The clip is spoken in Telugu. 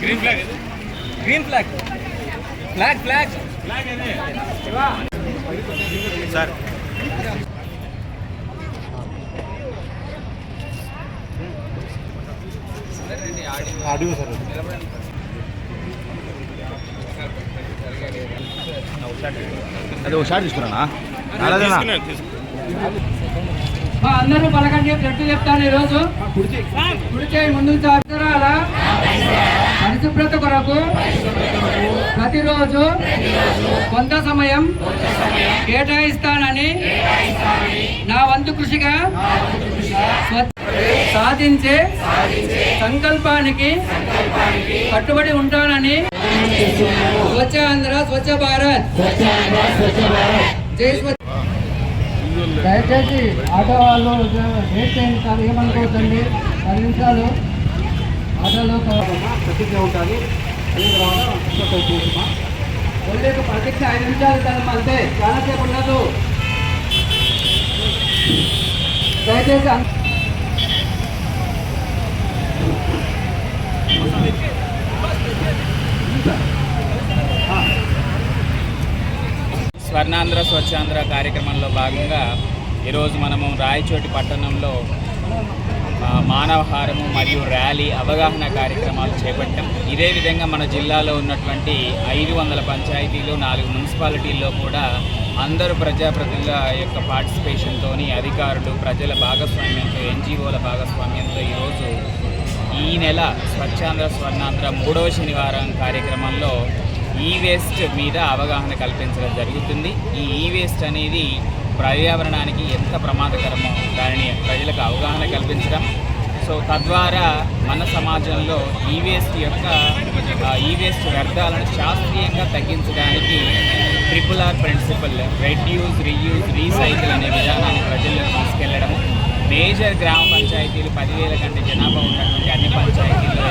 Green flag green flag flag flag flag sir audio sir అది ఒక షాట్ తీసుకురానా? అలాగేనా తీసుకున్నాను తీసుకున్నాను. మా అందరూ పలకండి గట్టి చెప్తాను ఈరోజు. కుడి చేయి ముందుకు చారాల పరిశుభ్రత కొరకు ప్రతిరోజు కొంత సమయం కేటాయిస్తానని నా వంతు కృషిగా సాధించే సంకల్పానికి కట్టుబడి ఉంటానని స్వచ్ఛ ఆంధ్ర స్వచ్ఛ భారత్. జై స్వచ్ఛ దయచేసి ఆటో వాళ్ళు వెయిట్ చేయండి సార్ ఏమనుకోవద్దండి. పది నిమిషాలు ఆటోలో ప్రతిజ్ఞ ఉంటుంది. ప్రతిజ్ఞ ఐదు నిమిషాలు ఇద్దాం అంతే. చాలాసేపు ఉండదు. దయచేసి అన్- స్వర్ణాంధ్ర స్వచ్ఛాంధ్ర కార్యక్రమంలో భాగంగా ఈరోజు మనము రాయచోటి పట్టణంలో మానవహారము మరియు ర్యాలీ అవగాహన కార్యక్రమాలు చేపట్టాం. ఇదే విధంగా మన జిల్లాలో ఉన్నటువంటి ఐదు వందల పంచాయతీలు నాలుగు మున్సిపాలిటీల్లో కూడా అందరూ ప్రజాప్రతినిధుల యొక్క పార్టిసిపేషన్తో అధికారులు ప్రజల భాగస్వామ్యంతో ఎన్జిఓల భాగస్వామ్యంతో ఈరోజు ఈ నెల స్వచ్ఛాంధ్ర స్వర్ణాంధ్ర మూడవ శనివారం కార్యక్రమంలో ఈ వేస్ట్ మీద అవగాహన కల్పించడం జరుగుతుంది. ఈ ఈ వేస్ట్ అనేది పర్యావరణానికి ఎంత ప్రమాదకరమో దానిని ప్రజలకు అవగాహన కల్పించడం. సో తద్వారా మన సమాజంలో ఈ వేస్ట్ యొక్క ఈ వేస్ట్ వ్యర్థాలను శాస్త్రీయంగా తగ్గించడానికి triple R principle reduce reuse recycle అనే విధానాన్ని ప్రజల్లో తీసుకెళ్ళడం మేజర్ గ్రామ పంచాయతీలు పదివేల కంటే జనాభా ఉన్నటువంటి అన్ని పంచాయతీల్లో